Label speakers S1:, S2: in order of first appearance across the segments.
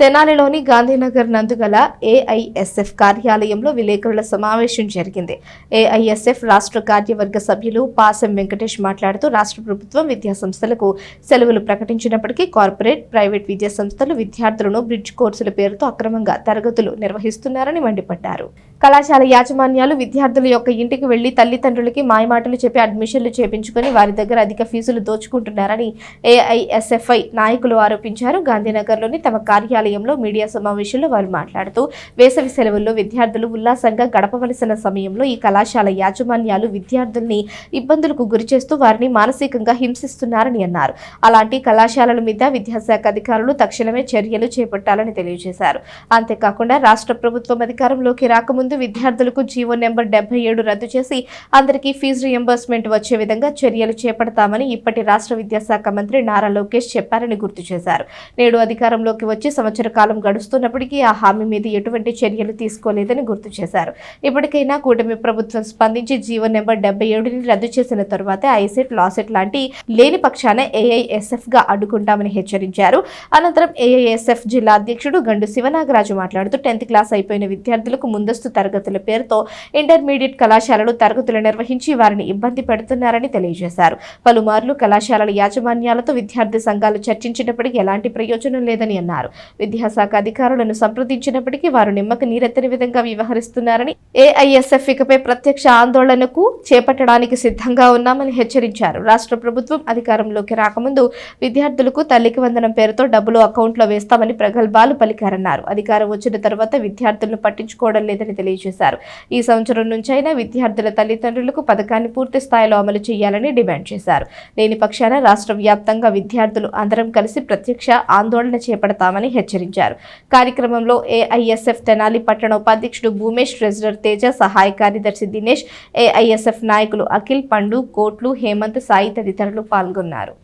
S1: తెనాలిలోని Gandhinagar నందుగల AISF కార్యాలయంలో విలేకరుల సమావేశం జరిగింది. ఏఐఎస్ఎఫ్ రాష్ట్ర కార్యవర్గ సభ్యులు పాసం వెంకటేష్ మాట్లాడుతూ రాష్ట్ర ప్రభుత్వం విద్యా సంస్థలకు సెలవులు ప్రకటించినప్పటికీ కార్పొరేట్ ప్రైవేట్ విద్యా సంస్థలు విద్యార్థులను బ్రిడ్జ్ కోర్సుల పేరుతో అక్రమంగా తరగతులు నిర్వహిస్తున్నారని మండిపడ్డారు. కళాశాల యాజమాన్యాలు విద్యార్థుల యొక్క ఇంటికి వెళ్ళి తల్లిదండ్రులకి మాయమాటలు చెప్పి అడ్మిషన్లు చేపించుకొని వారి దగ్గర అధిక ఫీజులు దోచుకుంటున్నారని ఏఐఎస్ఎఫ్ఐ నాయకులు ఆరోపించారు. గాంధీనగర్లోని తమ కార్యాలయంలో మీడియా సమావేశంలో వారు మాట్లాడుతూ వేసవి సెలవుల్లో విద్యార్థులు ఉల్లాసంగా గడపవలసిన సమయంలో ఈ కళాశాల యాజమాన్యాలు విద్యార్థుల్ని ఇబ్బందులకు గురిచేస్తూ వారిని మానసికంగా హింసిస్తున్నారని అన్నారు. అలాంటి కళాశాలల మీద విద్యాశాఖ అధికారులు తక్షణమే చర్యలు చేపట్టాలని తెలియజేశారు. అంతేకాకుండా రాష్ట్ర ప్రభుత్వం అధికారంలోకి రాకముందు ముందు విద్యార్థులకు జీవో నెంబర్ డెబ్బై ఏడు రద్దు చేసి అందరికీ ఫీజు రియంబర్స్మెంట్ వచ్చే విధంగా చర్యలు చేపడతామని ఇప్పటి రాష్ట్ర విద్యాశాఖ మంత్రి నారా లోకేష్ చెప్పారని గుర్తు చేశారు. నేడు అధికారంలోకి వచ్చి సంవత్సర కాలం గడుస్తున్నప్పటికీ ఆ హామీ మీద ఎటువంటి చర్యలు తీసుకోలేదని గుర్తు చేశారు. ఇప్పటికైనా కూటమి ప్రభుత్వం స్పందించి జీవో నెంబర్ డెబ్బై ఏడుని రద్దు చేసిన తరువాత ఐసెట్ లాసెట్ లాంటి లేని పక్షాన ఏఐఎస్ఎఫ్గా అడ్డుకుంటామని హెచ్చరించారు. అనంతరం ఏఐఎస్ఎఫ్ జిల్లా అధ్యక్షుడు గండు శివనాగరాజు మాట్లాడుతూ టెన్త్ క్లాస్ అయిపోయిన విద్యార్థులకు ముందస్తు తరగతుల పేరుతో ఇంటర్మీడియట్ కళాశాలలు తరగతులు నిర్వహించి వారిని ఇబ్బంది పెడుతున్నారని తెలియజేశారు. పలుమార్లు కళాశాలల యాజమాన్యాలతో విద్యార్థి సంఘాలు చర్చించినప్పటికీ ఎలాంటి ప్రయోజనం లేదని అన్నారు. విద్యాశాఖ అధికారులను సంప్రదించినప్పటికీ వారు నిమ్మక నీరెత్తని విధంగా వ్యవహరిస్తున్నారని ఏఐఎస్ఎఫ్ ఇకపై ప్రత్యక్ష ఆందోళనకు చేపట్టడానికి సిద్ధంగా ఉన్నామని హెచ్చరించారు. రాష్ట్ర ప్రభుత్వం అధికారంలోకి రాకముందు విద్యార్థులకు తల్లికి వందనం పేరుతో డబ్బులు అకౌంట్లో వేస్తామని ప్రగల్భాలు పలికారన్నారు. అధికారం వచ్చిన తర్వాత విద్యార్థులను పట్టించుకోవడం లేదని తెలియజేశారు. ఈ సంవత్సరం నుంచైనా విద్యార్థుల తల్లిదండ్రులకు పథకాన్ని పూర్తి స్థాయిలో అమలు చేయాలని డిమాండ్ చేశారు. లేని పక్షాన రాష్ట్ర వ్యాప్తంగా విద్యార్థులు అందరం కలిసి ప్రత్యక్ష ఆందోళన చేపడతామని హెచ్చరించారు. కార్యక్రమంలో ఏఐఎస్ఎఫ్ తెనాలి పట్టణ ఉపాధ్యక్షుడు భూమేష్ ట్రెజరర్ తేజ సహాయ కార్యదర్శి దినేష్ ఏఐఎస్ఎఫ్ నాయకులు అఖిల్ పండు కోట్లు హేమంత్ సాయి తదితరులు పాల్గొన్నారు.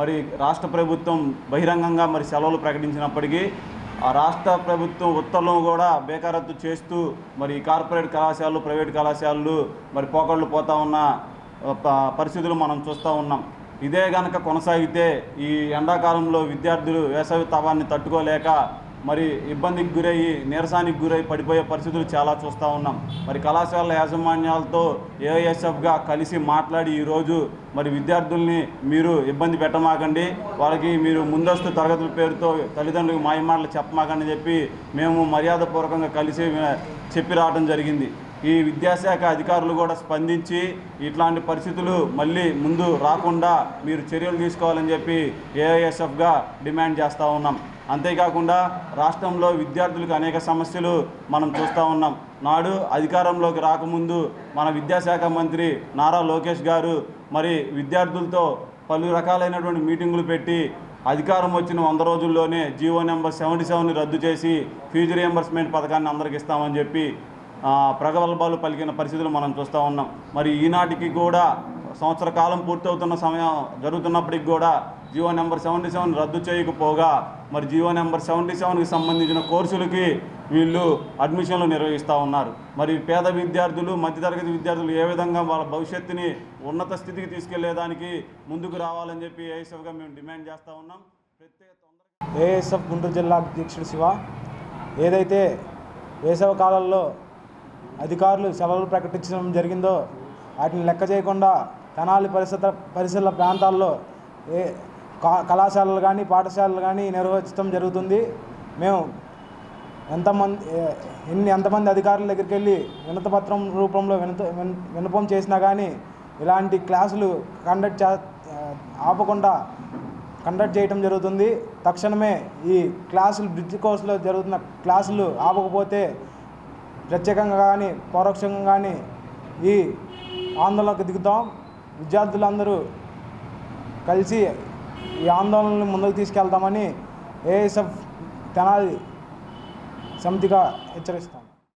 S2: మరి రాష్ట్ర ప్రభుత్వం బహిరంగంగా మరి సెలవులు ప్రకటించినప్పటికీ ఆ రాష్ట్ర ప్రభుత్వం ఉత్తర్వులను కూడా బేకారత్తు చేస్తూ మరి కార్పొరేట్ కళాశాలలు ప్రైవేట్ కళాశాలలు మరి పోకళ్ళు పోతా ఉన్న పరిస్థితులు మనం చూస్తూ ఉన్నాం. ఇదే కనుక కొనసాగితే ఈ ఎండాకాలంలో విద్యార్థులు వేసవి తవాన్ని తట్టుకోలేక మరి ఇబ్బందికి గురయ్యి నీరసానికి గురై పడిపోయే పరిస్థితులు చాలా చూస్తూ ఉన్నాం. మరి కళాశాల యాజమాన్యాలతో ఏఐఎస్ఎఫ్గా కలిసి మాట్లాడి ఈరోజు మరి విద్యార్థుల్ని మీరు ఇబ్బంది పెట్టమాకండి. వాళ్ళకి మీరు ముందస్తు తరగతుల పేరుతో తల్లిదండ్రులకు మాయమాటలు చెప్పమాకండి చెప్పి మేము మర్యాదపూర్వకంగా కలిసి చెప్పి రావడం జరిగింది. ఈ విద్యాశాఖ అధికారులు కూడా స్పందించి ఇట్లాంటి పరిస్థితులు మళ్ళీ ముందు రాకుండా మీరు చర్యలు తీసుకోవాలని చెప్పి ఏఐఎస్ఎఫ్గా డిమాండ్ చేస్తూ ఉన్నాం. అంతేకాకుండా రాష్ట్రంలో విద్యార్థులకు అనేక సమస్యలు మనం చూస్తూ ఉన్నాం. నాడు అధికారంలోకి రాకముందు మన విద్యాశాఖ మంత్రి నారా లోకేష్ గారు మరి విద్యార్థులతో పలు రకాలైనటువంటి మీటింగులు పెట్టి అధికారం వచ్చిన వంద రోజుల్లోనే జీవో నెంబర్ సెవెంటీ సెవెన్ రద్దు చేసి ఫీజు రియంబర్స్మెంట్ పథకాన్ని అందరికి ఇస్తామని చెప్పి ప్రగల్భాలు పలికిన పరిస్థితులు మనం చూస్తూ ఉన్నాం. మరి ఈనాటికి కూడా సంవత్సర కాలం పూర్తవుతున్న సమయం జరుగుతున్నప్పటికి కూడా జియో నెంబర్ సెవెంటీ సెవెన్ రద్దు చేయకపోగా మరి జియో నెంబర్ సెవెంటీ సెవెన్కి సంబంధించిన కోర్సులకి వీళ్ళు అడ్మిషన్లు నిర్వహిస్తూ ఉన్నారు. మరి పేద విద్యార్థులు మధ్యతరగతి విద్యార్థులు ఏ విధంగా వాళ్ళ భవిష్యత్తుని ఉన్నత స్థితికి తీసుకెళ్ళేదానికి ముందుకు రావాలని చెప్పి ఏఎస్ఎఫ్గా మేము డిమాండ్ చేస్తూ ఉన్నాం. ప్రత్యేక
S3: ఏఎస్ఎఫ్ గుంటూరు జిల్లా అధ్యక్షుడు శివ ఏదైతే వేసవ కాలంలో అధికారులు సెలవులు ప్రకటించడం జరిగిందో వాటిని లెక్క చేయకుండా తెనాలి పరిసర పరిసర ప్రాంతాల్లో ఏ కళాశాలలు కానీ పాఠశాలలు కానీ నిర్వహించడం జరుగుతుంది. మేము ఎంతమంది ఎన్ని ఎంతమంది అధికారుల దగ్గరికి వెళ్ళి వినతపత్రం రూపంలో వినత విన్- చేసినా కానీ ఇలాంటి క్లాసులు కండక్ట్ చే ఆపకుండా కండక్ట్ చేయటం జరుగుతుంది. తక్షణమే ఈ క్లాసులు బ్రిడ్జ్ కోర్సులో జరుగుతున్న క్లాసులు ఆపకపోతే ప్రత్యేకంగా కానీ పరోక్షంగా కానీ ఈ ఆందోళనకు దిగుతాం. విద్యార్థులందరూ కలిసి ఈ ఆందోళనను ముందుకు తీసుకెళ్తామని ఏఎస్ఎఫ్ తెనాలి సమితిగా హెచ్చరిస్తాం.